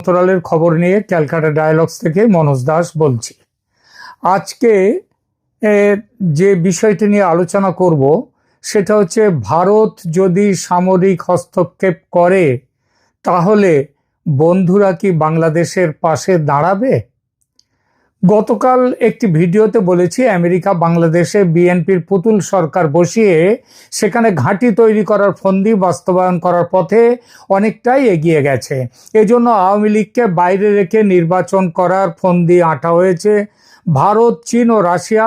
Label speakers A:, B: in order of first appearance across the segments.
A: অন্তরালের খবর নিয়ে ক্যালকাটা ডায়ালগস থেকে মনোজ দাস বলছি। আজকে যে বিষয়টি নিয়ে আলোচনা করব, সেটা হচ্ছে ভারত যদি সামরিক হস্তক্ষেপ করে, তাহলে বন্ধুরা কি বাংলাদেশের পাশে দাঁড়াবে? গতকাল একটি ভিডিওতে বলেছি, আমেরিকা, বাংলাদেশে বিএনপির পুতুল সরকার বসিয়ে সেখানে ঘাঁটি তৈরি করার ফন্দি বাস্তবায়ন করার পথে অনেকটাই এগিয়ে গেছে। এজন্য আওয়ামী লীগকে বাইরে রেখে নির্বাচন করার ফন্দি আঁটা হয়েছে। ভারত, চীন ও রাশিয়া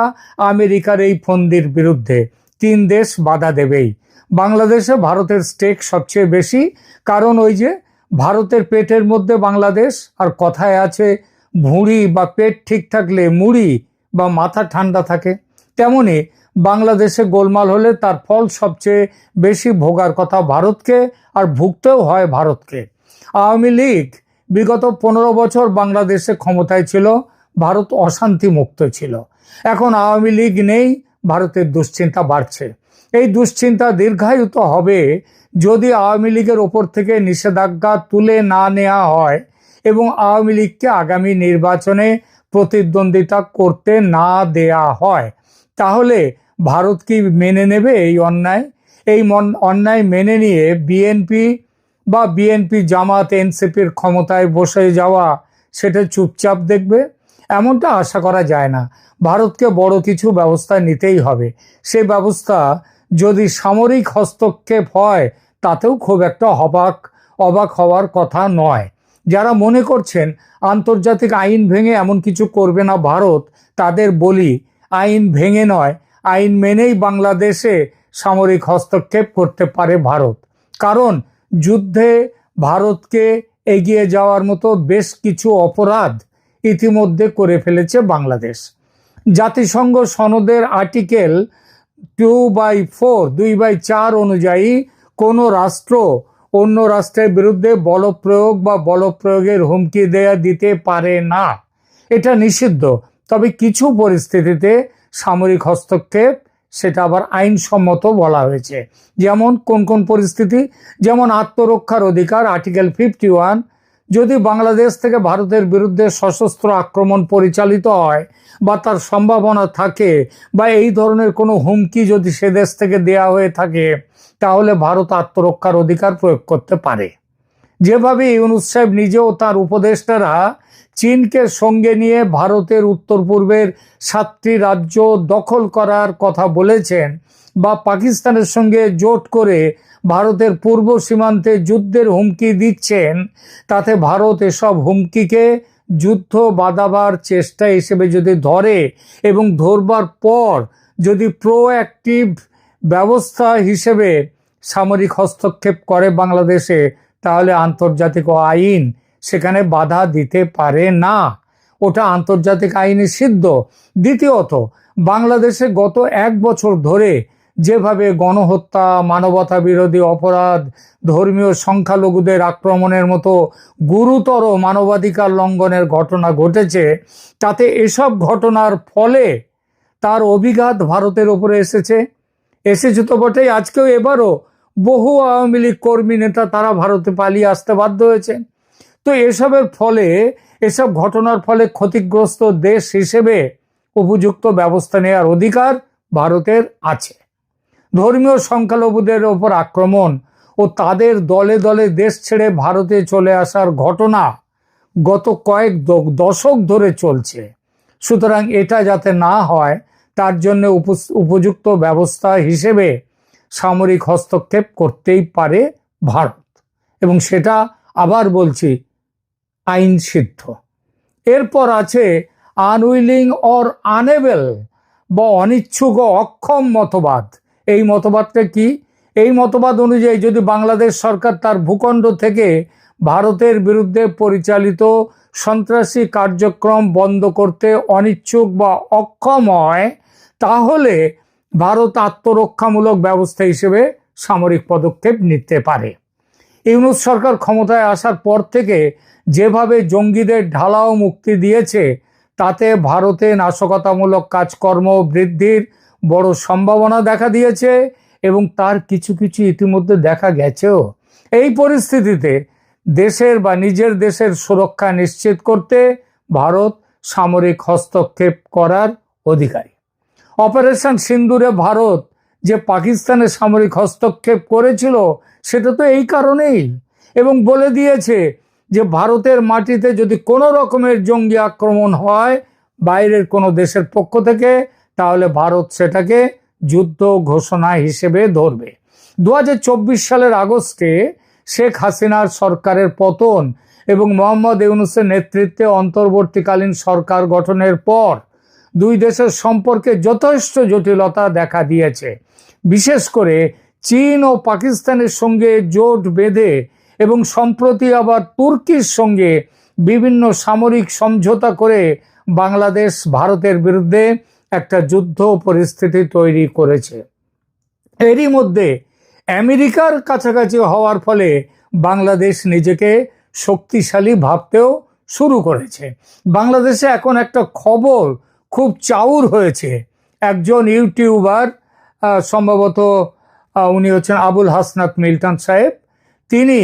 A: আমেরিকার এই ফন্দির বিরুদ্ধে। তিন দেশ বাধা দেবেই। বাংলাদেশে ভারতের স্টেক সবচেয়ে বেশি। কারণ ওই যে, ভারতের পেটের মধ্যে বাংলাদেশ আর কথায় আছে ভুঁড়ি বা পেট ঠিক থাকলে মুড়ি বা মাথা ঠান্ডা থাকে, তেমনি বাংলাদেশে গোলমাল হলে তার ফল সবচেয়ে বেশি ভোগার কথা ভারতকে আর ভুগতেও হয় ভারতকে। আওয়ামী লীগ বিগত পনেরো বছর বাংলাদেশে ক্ষমতায় ছিল, ভারত অশান্তি মুক্ত ছিল। এখন আওয়ামী লীগ নেই, ভারতের দুশ্চিন্তা বাড়ছে। এই দুশ্চিন্তা দীর্ঘায়িত হবে যদি আওয়ামী লীগের ওপর থেকে নিষেধাজ্ঞা তুলে না নেওয়া হয় এবং আওয়ামী লীগকে আগামী নির্বাচনে প্রতিদ্বন্দ্বিতা করতে না দেয়া হয়। তাহলে ভারত কি মেনে নেবে এই অন্যায়? এই অন্যায় মেনে নিয়ে বিএনপি বা বিএনপি জামাত, এনসিপির ক্ষমতায় বসে যাওয়া সেটা চুপচাপ দেখবে? এমনটা আশা করা যায় না। ভারতকে বড় কিছু ব্যবস্থা নিতেই হবে। সে ব্যবস্থা যদি সামরিক হস্তক্ষেপ হয়, তাতেও খুব একটা অবাক অবাক হওয়ার কথা নয়। যারা মনে করছেন আন্তর্জাতিক আইন ভেঙে এমন কিছু করবে না ভারত, তাদের বলি, আইন ভেঙে নয়, আইন মেনেই বাংলাদেশে সামরিক হস্তক্ষেপ করতে পারে ভারত। কারণ যুদ্ধে ভারতকে এগিয়ে যাওয়ার মতো বেশ কিছু অপরাধ ইতিমধ্যে করে ফেলেছে বাংলাদেশ। জাতিসংঘ সনদের আর্টিকেল টু বাই ফোর, দুই বাই চার অনুযায়ী কোনো রাষ্ট্র অন্য রাষ্ট্রের বিরুদ্ধে বলপ্রয়োগ বা বলপ্রয়োগের হুমকি দেয়া দিতে পারে না। এটা নিষিদ্ধ। তবে কিছু পরিস্থিতিতে সামরিক হস্তক্ষেপ, সেটা আবার আইনসম্মত বলা হয়েছে। যেমন কোন কোন পরিস্থিতি? যেমন আত্মরক্ষার অধিকার, আর্টিকেল ফিফটি ওয়ান। যদি বাংলাদেশ থেকে ভারতের বিরুদ্ধে সশস্ত্র আক্রমণ পরিচালিত হয় বা তার সম্ভাবনা থাকে বা এই ধরনের কোনো হুমকি যদি সে দেশ থেকে দেয়া হয়ে থাকে তাহলে ভারত আত্মরক্ষার অধিকার প্রয়োগ করতে পারে। যেভাবে ইউনুস সাহেব নিজেও তার উপদেষ্টারা চীনকে সঙ্গে নিয়ে ভারতের উত্তর পূর্বের সাতটি রাজ্য দখল করার কথা বলেছেন বা পাকিস্তানের সঙ্গে জোট করে ভারতের পূর্ব সীমান্তে যুদ্ধের হুমকি দিচ্ছেন, তাতে ভারত এসব হুমকিকে যুদ্ধ বাঁধাবার চেষ্টা হিসেবে যদি ধরে এবং ধরবার পর যদি প্রোঅ্যাক্টিভ ব্যবস্থা হিসেবে সামরিক হস্তক্ষেপ করে বাংলাদেশে, তাহলে আন্তর্জাতিক আইন সেখানে বাধা দিতে পারে না। ওটা আন্তর্জাতিক আইনে সিদ্ধ। দ্বিতীয়ত, বাংলাদেশে গত এক বছর ধরে যেভাবে গণহত্যা মানবতা বিরোধী অপরাধ, ধর্মীয় সংখ্যালঘুদের আক্রমণের মতো গুরুতর মানবাধিকার লঙ্ঘনের ঘটনা ঘটেছে, তাতে এসব ঘটনার ফলে তার অভিঘাত ভারতের ওপরে এসেছে। এসেছে তো বটেই। আজকেও এবারও বহু আওয়ামী লীগ কর্মী নেতা তারা ভারতে পালিয়ে আসতে বাধ্য হয়েছে তো এসবের ফলে, এসব ঘটনার ফলে ক্ষতিগ্রস্ত দেশ হিসেবে উপযুক্ত ব্যবস্থা নেওয়ার অধিকার ভারতের আছে। ধর্মীয় সংখ্যালঘুদের ওপর আক্রমণ ও তাদের দলে দলে দেশ ছেড়ে ভারতে চলে আসার ঘটনা গত কয়েক দশক ধরে চলছে। সুতরাং এটা যাতে না হয় তার জন্য উপযুক্ত ব্যবস্থা হিসেবে সামরিক হস্তক্ষেপ করতেই পারে ভারত। এবং সেটা আবার বলছি, আইন সিদ্ধ। এরপর আছে আনউইলিং অর আনেবেল বা অনিচ্ছুক অক্ষম মতবাদ। এই মতবাদটা কি? এই মতবাদ অনুযায়ী যদি বাংলাদেশ সরকার তার ভূখণ্ড থেকে ভারতের বিরুদ্ধে পরিচালিত সন্ত্রাসী কার্যক্রম বন্ধ করতে অনিচ্ছুক বা অক্ষম হয় তাহলে ভারত আত্মরক্ষামূলক ব্যবস্থা হিসেবে সামরিক পদক্ষেপ নিতে পারে। ইউনুস সরকার ক্ষমতায় আসার পর থেকে যেভাবে জঙ্গিদের ঢালাও মুক্তি দিয়েছে, তাতে ভারতে নাশকতামূলক কাজকর্ম বৃদ্ধির বড় সম্ভাবনা দেখা দিয়েছে এবং তার কিছু কিছু ইতিমধ্যে দেখা গেছেও। এই পরিস্থিতিতে দেশের বা নিজের দেশের সুরক্ষা নিশ্চিত করতে ভারত সামরিক হস্তক্ষেপ করার অধিকারী। অপারেশন সিন্দুরে ভারত যে পাকিস্তানের সামরিক হস্তক্ষেপ করেছিল, সেটা তো এই কারণেই। এবং বলে দিয়েছে যে ভারতের মাটিতে যদি কোনো রকমের জঙ্গি আক্রমণ হয় বাইরের কোনো দেশের পক্ষ থেকে, তাহলে ভারত সেটাকে যুদ্ধ ঘোষণা হিসেবে ধরবে। দু হাজার চব্বিশ সালের আগস্টে শেখ হাসিনার সরকারের পতন এবং মোহাম্মদ ইউনুসের নেতৃত্বে অন্তর্বর্তীকালীন সরকার গঠনের পর দুই দেশের সম্পর্কে যথেষ্ট জটিলতা দেখা দিয়েছে। বিশেষ করে চীন ও পাকিস্তানের সঙ্গে জোট বেঁধে এবং সম্প্রতি আবার তুর্কির সঙ্গে বিভিন্ন সামরিক সমঝোতা করে বাংলাদেশ ভারতের বিরুদ্ধে একটা যুদ্ধ পরিস্থিতি তৈরি করেছে। এরই মধ্যে আমেরিকার কাছাকাছি হওয়ার ফলে বাংলাদেশ নিজেকে শক্তিশালী ভাবতেও শুরু করেছে। বাংলাদেশে এখন একটা খবর খুব চাউর হয়েছে। একজন ইউটিউবার সম্ভবত উনি হচ্ছেন আবুল হাসনাত মিল্টন সাহেব। তিনি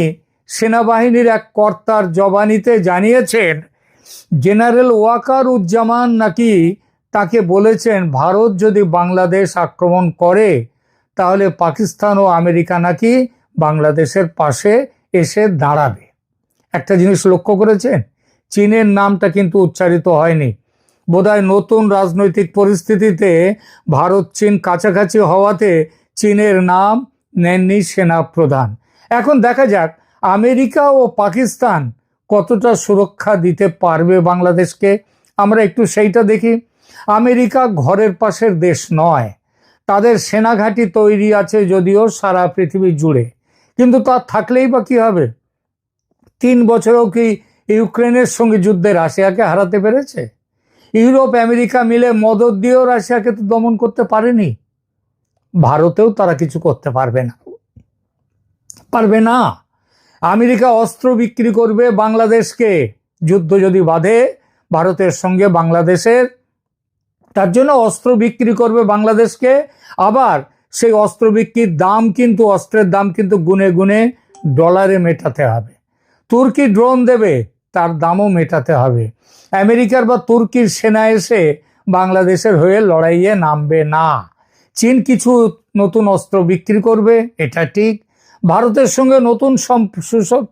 A: সেনাবাহিনীর এক কর্তার জবানিতে জানিয়েছেন, জেনারেল ওয়াকার উজ্জামান নাকি তাকে বলেছেন, ভারত যদি বাংলাদেশ আক্রমণ করে, তাহলে পাকিস্তান ও আমেরিকা নাকি বাংলাদেশের পাশে এসে দাঁড়াবে। একটা জিনিস লক্ষ্য করেছেন? চীনের নামটা কিন্তু উচ্চারিত হয়নি। বোধহয় নতুন রাজনৈতিক পরিস্থিতিতে ভারত, চীন কাছাকাছি হওয়াতে চীনের নাম নেননি সেনা প্রধান এখন দেখা যাক আমেরিকা ও পাকিস্তান কতটা সুরক্ষা দিতে পারবে বাংলাদেশকে। আমরা একটু সেইটা দেখি। আমেরিকা ঘরের পাশের দেশ নয়। তাদের সেনাঘাঁটি তৈরি আছে যদিও সারা পৃথিবী জুড়ে। কিন্তু তা থাকলেই বা কি হবে? তিন বছরেও কি ইউক্রেনের সঙ্গে যুদ্ধে রাশিয়াকে হারাতে পেরেছে? ইউরোপ, আমেরিকা মিলে মদত দিয়েও রাশিয়াকে তো দমন করতে পারেনি। ভারতেও তারা কিছু করতে পারবে না। পারবে না। আমেরিকা অস্ত্র বিক্রি করবে বাংলাদেশকে। যুদ্ধ যদি বাঁধে, ভারতের সঙ্গে বাংলাদেশের, তার জন্য অস্ত্র বিক্রি করবে বাংলাদেশকে। আবার সেই অস্ত্র বিক্রির দাম কিন্তু, অস্ত্রের দাম কিন্তু গুনে গুনে ডলারে মেটাতে হবে। তুর্কি ড্রোন দেবে। তার দামও মেটাতে হবে। আমেরিকার বা তুর্কির সেনা এসে বাংলাদেশের হয়ে লড়াইয়ে নামবে না। চীন কিছু নতুন অস্ত্র বিক্রি করবে, এটা ঠিক। ভারতের সঙ্গে নতুন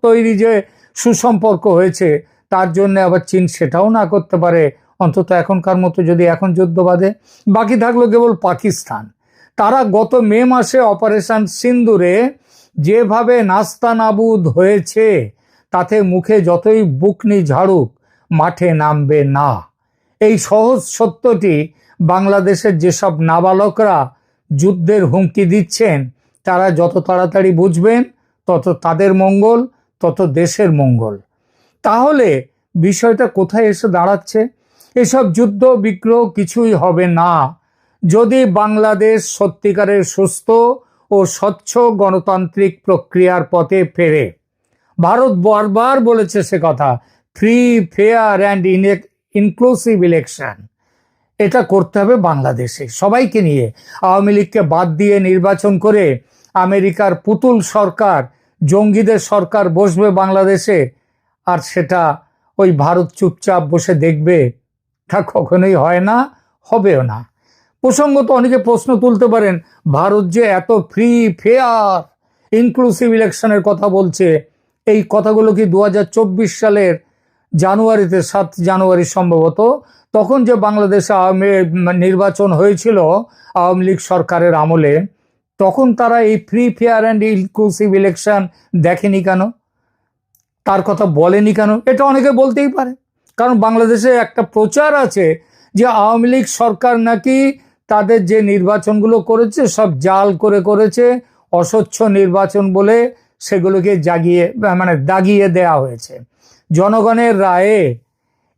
A: তৈরি যে সুসম্পর্ক হয়েছে, তার জন্য আবার চীন সেটাও না করতে পারে। অন্তত এখনকার মতো যদি এখন যুদ্ধ বাঁধে, বাকি থাকল কেবল পাকিস্তান। তারা গত মে মাসে অপারেশন সিন্দুরে যেভাবে নাস্তানাবুদ হয়েছে তাতে মুখে যতই বুকনি ঝাড়ুক, মাঠে নামবে না। এই সহজ সত্যটি বাংলাদেশের যেসব নাবালকরা যুদ্ধের হুমকি দিচ্ছেন, তারা যত তাড়াতাড়ি বুঝবেন, তত তাদের মঙ্গল, তত দেশের মঙ্গল। তাহলে বিষয়টা কোথায় এসে দাঁড়াচ্ছে? এসব যুদ্ধ বিগ্রহ কিছুই হবে না। যদি বাংলাদেশ সত্যিকারের সুস্থ ও স্বচ্ছ গণতান্ত্রিক প্রক্রিয়ার পথে ফেরে ভারত বারবার বলেছে সে কথা free fair and inclusive election এটা করতে হবে বাংলাদেশে, সবাইকে নিয়ে। আওয়ামী লীগকে বাদ দিয়ে নির্বাচন করে আমেরিকার পুতুল সরকার, জঙ্গিদের সরকার বসবে বাংলাদেশে, আর সেটা ওই ভারত চুপচাপ বসে দেখবে, তা কখনোই হয় না, হবেও না। প্রসঙ্গত অনেকে প্রশ্ন তুলতে পারেন, ভারত যে এত ফ্রি ফেয়ার ইনক্লুসিভ ইলেকশনের কথা বলছে এই কথাগুলো কি দু হাজার চব্বিশ সালের জানুয়ারিতে সাত জানুয়ারি সম্ভবত? তখন যে বাংলাদেশে আওয়ামী নির্বাচন হয়েছিল আওয়ামী লীগ সরকারের আমলে, তখন তারা এই free fair and inclusive election দেখেনি কেন? তার কথা বলেনি কেন? এটা অনেকে বলতেই পারে। কারণ বাংলাদেশে একটা প্রচার আছে যে আওয়ামী লীগ সরকার নাকি তাদের যে নির্বাচনগুলো করেছে সব জাল করে করেছে, অস্বচ্ছ নির্বাচন বলে সেগুলোকে জাগিয়ে মানে দাগিয়ে দেয়া হয়েছে। জনগণের রায়ে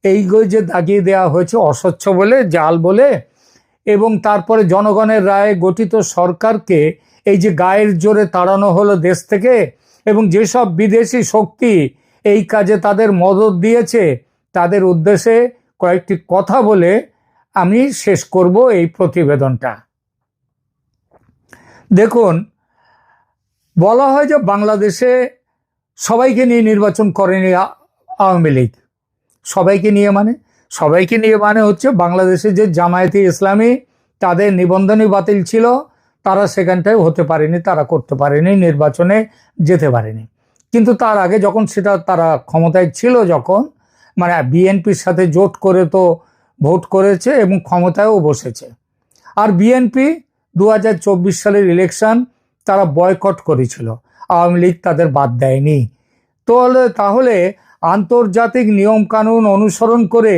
A: এইগুলো যে দাগিয়ে দেওয়া হয়েছে, অস্বচ্ছ বলে, জাল বলে, এবং তারপরে জনগণের রায়ে গঠিত সরকারকে এই যে গায়ের জোরে তাড়ানো হলো দেশ থেকে, এবং যেসব বিদেশি শক্তি এই কাজে তাদের মদত দিয়েছে, তাদের উদ্দেশ্যে কয়েকটি কথা বলে আমি শেষ করব এই প্রতিবেদনটা। দেখুন বলা হয় যে বাংলাদেশে সবাইকে নিয়ে নির্বাচন করেনি আওয়ামী লীগ। সবাইকে নিয়ে মানে? সবাইকে নিয়ে মানে হচ্ছে বাংলাদেশে যে জামায়াতে ইসলামী তাদের নিবন্ধনই বাতিল ছিল, তারা সেখানটায় হতে পারেনি, তারা করতে পারেনি, নির্বাচনে যেতে পারেনি। কিন্তু তার আগে যখন সেটা তারা ক্ষমতায় ছিল যখন মানে বিএনপির সাথে জোট করে তো ভোট করেছে এবং ক্ষমতায়ও বসেছে। আর বিএনপি দু হাজার চব্বিশ সালের ইলেকশন তারা বয়কট করেছিল। আওয়ামী লীগ তাদের বাদ দেয়নি। তাহলে তাহলে আন্তর্জাতিক নিয়মকানুন অনুসরণ করে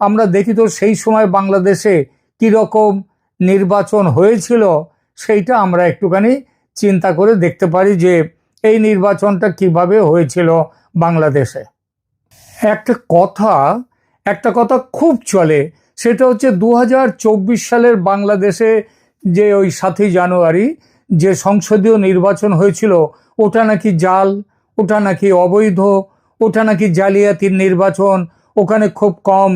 A: আমরা দেখি তো সেই সময় বাংলাদেশে কীরকম নির্বাচন হয়েছিল, সেইটা আমরা একটুখানি চিন্তা করে দেখতে পারি যে এই নির্বাচনটা কীভাবে হয়েছিল বাংলাদেশে। একটা কথা একটা কথা খুব চলে, সেটা হচ্ছে দু হাজার চব্বিশ সালের বাংলাদেশে যে ওই সাতই জানুয়ারি যে সংসদীয় নির্বাচন হয়েছিল, ওটা নাকি জাল, ওটা নাকি অবৈধ, ওটা নাকি জালিয়াতির নির্বাচন, ওখানে খুব কম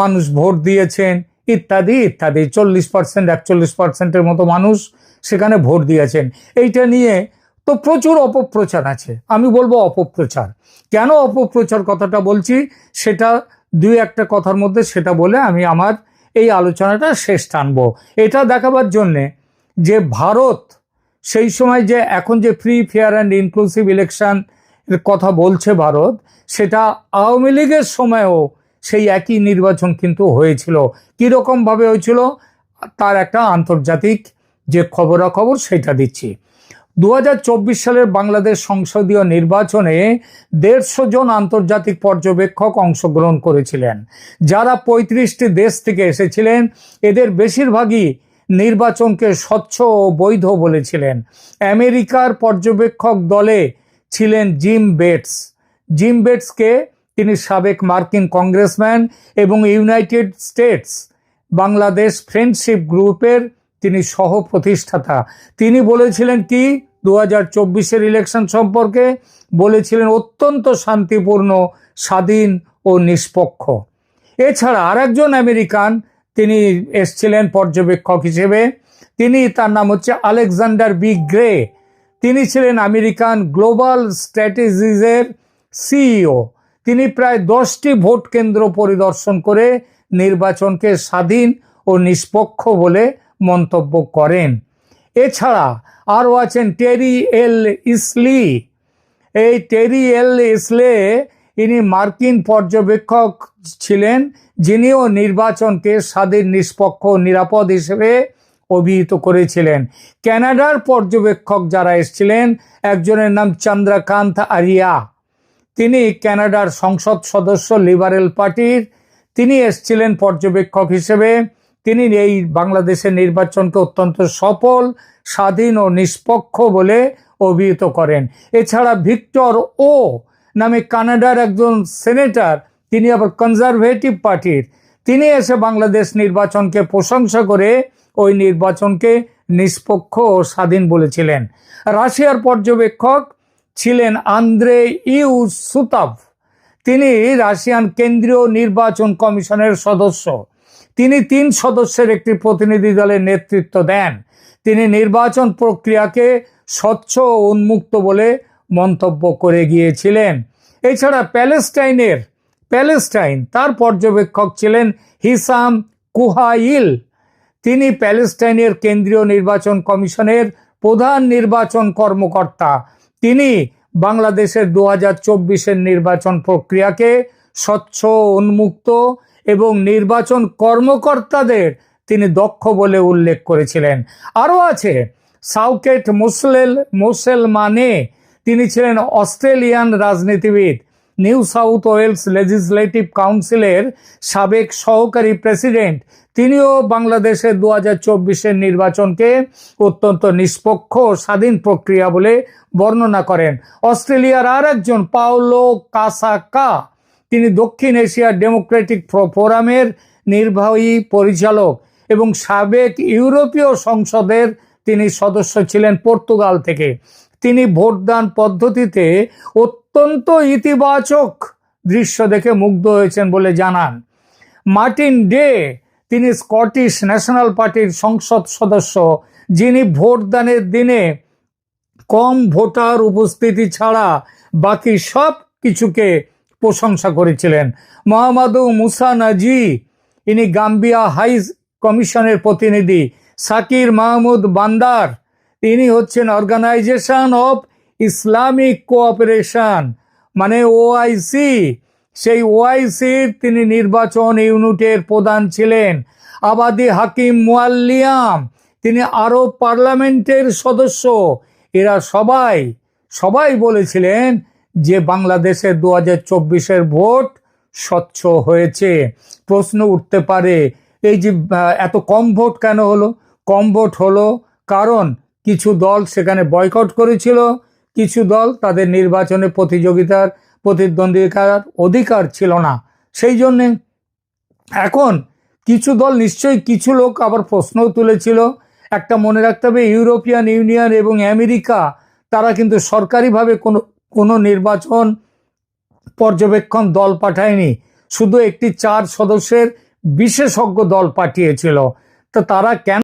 A: মানুষ ভোট দিয়েছেন, ইত্যাদি ইত্যাদি। চল্লিশ পার্সেন্ট একচল্লিশ পার্সেন্টের মতো মানুষ সেখানে ভোট দিয়েছেন। এইটা নিয়ে তো প্রচুর অপপ্রচার আছে। আমি বলব অপপ্রচার। কেন অপপ্রচার কথাটা বলছি? সেটা দুই একটা কথার মধ্যে সেটা বলে আমি আমার এই আলোচনাটা শেষ টানবো। এটা দেখাবার জন্যে যে ভারত, সেই সময় যে এখন যে free fair and inclusive election এর কথা বলছে ভারত, সেটা আওয়ামী লীগের সময়ও সেই একই নির্বাচন কিন্তু হয়েছিল। কীরকমভাবে হয়েছিল? তার একটা আন্তর্জাতিক যে খবরাখবর সেটা দিচ্ছি। দু হাজার চব্বিশ সালের বাংলাদেশ সংসদীয় নির্বাচনে দেড়শো জন আন্তর্জাতিক পর্যবেক্ষক অংশগ্রহণ করেছিলেন। যারা পঁয়ত্রিশটি দেশ থেকে এসেছিলেন, এদের বেশিরভাগই নির্বাচনকে স্বচ্ছ ও বৈধ বলেছিলেন। আমেরিকার পর্যবেক্ষক দলে ছিলেন জিম বেটস। জিম বেটসকে তিনি সাবেক মার্কিন কংগ্রেসম্যান এবং ইউনাইটেড স্টেটস বাংলাদেশ ফ্রেন্ডশিপ গ্রুপের তিনি সহ প্রতিষ্ঠাতা তিনি বলেছিলেন কি দু হাজার চব্বিশের ইলেকশন সম্পর্কে বলেছিলেন অত্যন্ত শান্তিপূর্ণ, স্বাধীন ও নিষ্পক্ষ। এছাড়া আরেকজন আমেরিকান তিনি এসছিলেন পর্যবেক্ষক হিসেবে। তিনি, তার নাম হচ্ছে আলেকজান্ডার বি গ্রে। তিনি ছিলেন আমেরিকান গ্লোবাল স্ট্র্যাটেজিজের সিইও। তিনি প্রায় দশটি ভোট কেন্দ্র পরিদর্শন করে নির্বাচনকে স্বাধীন ও নিষ্পক্ষ বলে মন্তব্য করেন। এছাড়া আরও আছেন টেরি এল ইসলি। এই টেরি এল ইসলে ইনি মার্কিন পর্যবেক্ষক ছিলেন। যিনিও নির্বাচনকে স্বাধীন, নিষ্পক্ষ, নিরাপদ হিসেবে অভিহিত করেছিলেন। ক্যানাডার পর্যবেক্ষক যারা এসেছিলেন, একজনের নাম চন্দ্রকান্ত আরিয়া। তিনি ক্যানাডার সংসদ সদস্য, লিবারেল পার্টির। তিনি এসছিলেন পর্যবেক্ষক হিসেবে। তিনি এই বাংলাদেশের নির্বাচনকে অত্যন্ত সফল, স্বাধীন ও নিষ্পক্ষ বলে অভিহিত করেন। এছাড়া ভিক্টর ও নামে কানাডার একজন সেনেটর তিনি আবার কনজারভেটিভ পার্টির তিনি এসে বাংলাদেশ নির্বাচনকে প্রশংসা করে ওই নির্বাচনকে নিষ্পক্ষ ও স্বাধীন বলেছিলেন। রাশিয়ার পর্যবেক্ষক ছিলেন আন্দ্রে ইউ সুতাভ তিনি রাশিয়ান কেন্দ্রীয় নির্বাচন কমিশনের সদস্য। তিনি তিন সদস্যের একটি প্রতিনিধি দলের নেতৃত্ব দেন। তিনি নির্বাচন প্রক্রিয়াকে স্বচ্ছ ও উন্মুক্ত বলে মন্তব্য করে গিয়েছিলেন। এছাড়া প্যালেস্টাইনের প্যালেস্টাইন। তার পর্যবেক্ষক ছিলেন হিসাম কুহাইল। তিনি প্যালেস্টাইনের কেন্দ্রীয় নির্বাচন কমিশনের প্রধান নির্বাচন কর্মকর্তা। তিনি বাংলাদেশের দু হাজার নির্বাচন প্রক্রিয়াকে স্বচ্ছ, উন্মুক্ত এবং নির্বাচন কর্মকর্তাদের তিনি দক্ষ বলে উল্লেখ করেছিলেন। আরও আছে, সাউকেট মুসলেল, মুসলমানে তিনি ছিলেন অস্ট্রেলিয়ান রাজনীতিবিদ। নিউ সাউথ ওয়েলস লেজিসলেটিভ কাউন্সিলের সাবেক সহকারী প্রেসিডেন্ট। তিনিও বাংলাদেশের দু হাজার চব্বিশের নির্বাচনকে অত্যন্ত নিষ্পক্ষ স্বাধীন প্রক্রিয়া বলে বর্ণনা করেন। অস্ট্রেলিয়ার আর একজন পাওলো কাসাকা। তিনি দক্ষিণ এশিয়া ডেমোক্রেটিক ফোরামের নির্বাহী পরিচালক এবং সাবেক ইউরোপীয় সংসদের তিনি সদস্য ছিলেন পর্তুগাল থেকে। তিনি ভোটদান পদ্ধতিতে অত্যন্ত ইতিবাচক দৃশ্য দেখে মুগ্ধ হয়েছেন বলে জানান। মার্টিন ডে, তিনি স্কটিশ ন্যাশনাল পার্টির সংসদ সদস্য, যিনি ভোটদানের দিনে কম ভোটার উপস্থিতি ছাড়া বাকি সব কিছুকে প্রশংসা করেছিলেন। মোহাম্মদ মুসা নাজি, ইনি গাম্বিয়া হাই কমিশনের প্রতিনিধি। সাকির মাহমুদ বান্দার, তিনি হচ্ছেন অর্গানাইজেশন অফ ইসলামিক কোঅপারেশন মানে ওআইসি সেই ওআইসির তিনি নির্বাচন ইউনিটের প্রধান ছিলেন। আবাদি হাকিম মুয়াল্লিয়াম, তিনি আরব পার্লামেন্টের সদস্য। এরা সবাই সবাই বলেছিলেন যে বাংলাদেশের দু হাজার ভোট স্বচ্ছ হয়েছে। প্রশ্ন উঠতে পারে, এই যে এত কম ভোট কেন হলো? কম ভোট হলো কারণ কিছু দল সেখানে বয়কট করেছিল। কিছু দল তাদের নির্বাচনে প্রতিযোগিতার প্রতিদ্বন্দ্বিতার অধিকার ছিল না। সেই জন্যে এখন কিছু দল নিশ্চয়ই কিছু লোক আবার প্রশ্নও তুলেছিল। একটা মনে রাখতে হবে, ইউরোপিয়ান ইউনিয়ন এবং আমেরিকা, তারা কিন্তু সরকারিভাবে কোনো কোনো নির্বাচন পর্যবেক্ষণ দল পাঠায়নি। শুধু একটি চার সদস্যের বিশেষজ্ঞ দল পাঠিয়েছিল। তো তারা কেন